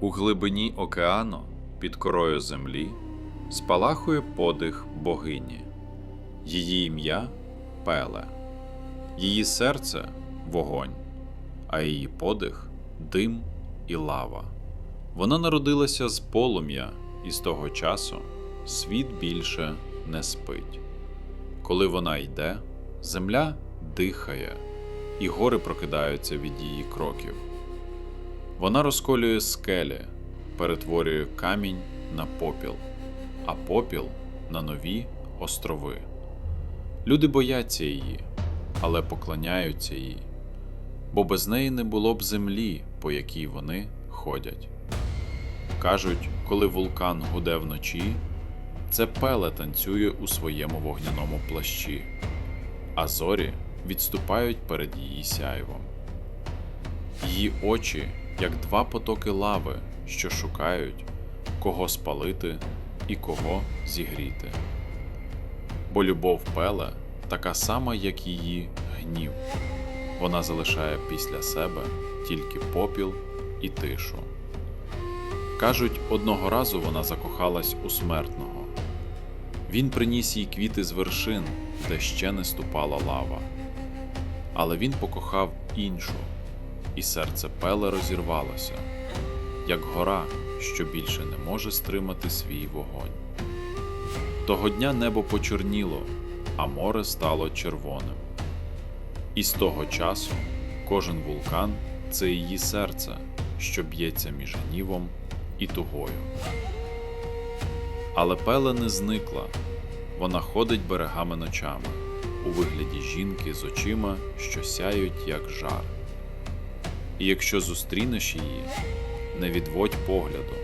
У глибині океану, під корою землі, спалахує подих богині. Її ім'я Пеле, її серце вогонь, а її подих дим і лава. Вона народилася з полум'я, і з того часу світ більше не спить. Коли вона йде, земля дихає, і гори прокидаються від її кроків. Вона розколює скелі, перетворює камінь на попіл, а попіл на нові острови. Люди бояться її, але поклоняються їй, бо без неї не було б землі, по якій вони ходять. Кажуть, коли вулкан гуде вночі, це пеле танцює у своєму вогняному плащі, а зорі відступають перед її сяйвом. Її очі, як два потоки лави, що шукають, кого спалити і кого зігріти. Бо любов Пеле така сама, як її гнів. Вона залишає після себе тільки попіл і тишу. Кажуть, одного разу вона закохалась у смертного. Він приніс їй квіти з вершин, де ще не ступала лава. Але він покохав іншу, і серце Пеле розірвалося, як гора, що більше не може стримати свій вогонь. Того дня небо почорніло, а море стало червоним. І з того часу кожен вулкан це її серце, що б'ється між гнівом і тугою. Але Пеле не зникла, вона ходить берегами ночами у вигляді жінки з очима, що сяють, як жар. І якщо зустрінеш її, не відводь погляду,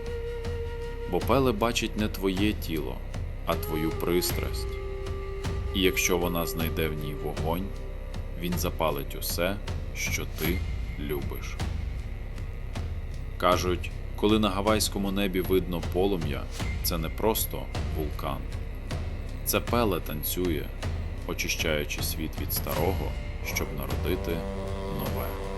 бо Пеле бачить не твоє тіло, а твою пристрасть. І якщо вона знайде в ній вогонь, він запалить усе, що ти любиш. Кажуть, коли на гавайському небі видно полум'я, це не просто вулкан, це пеле танцює, очищаючи світ від старого, щоб народити нове.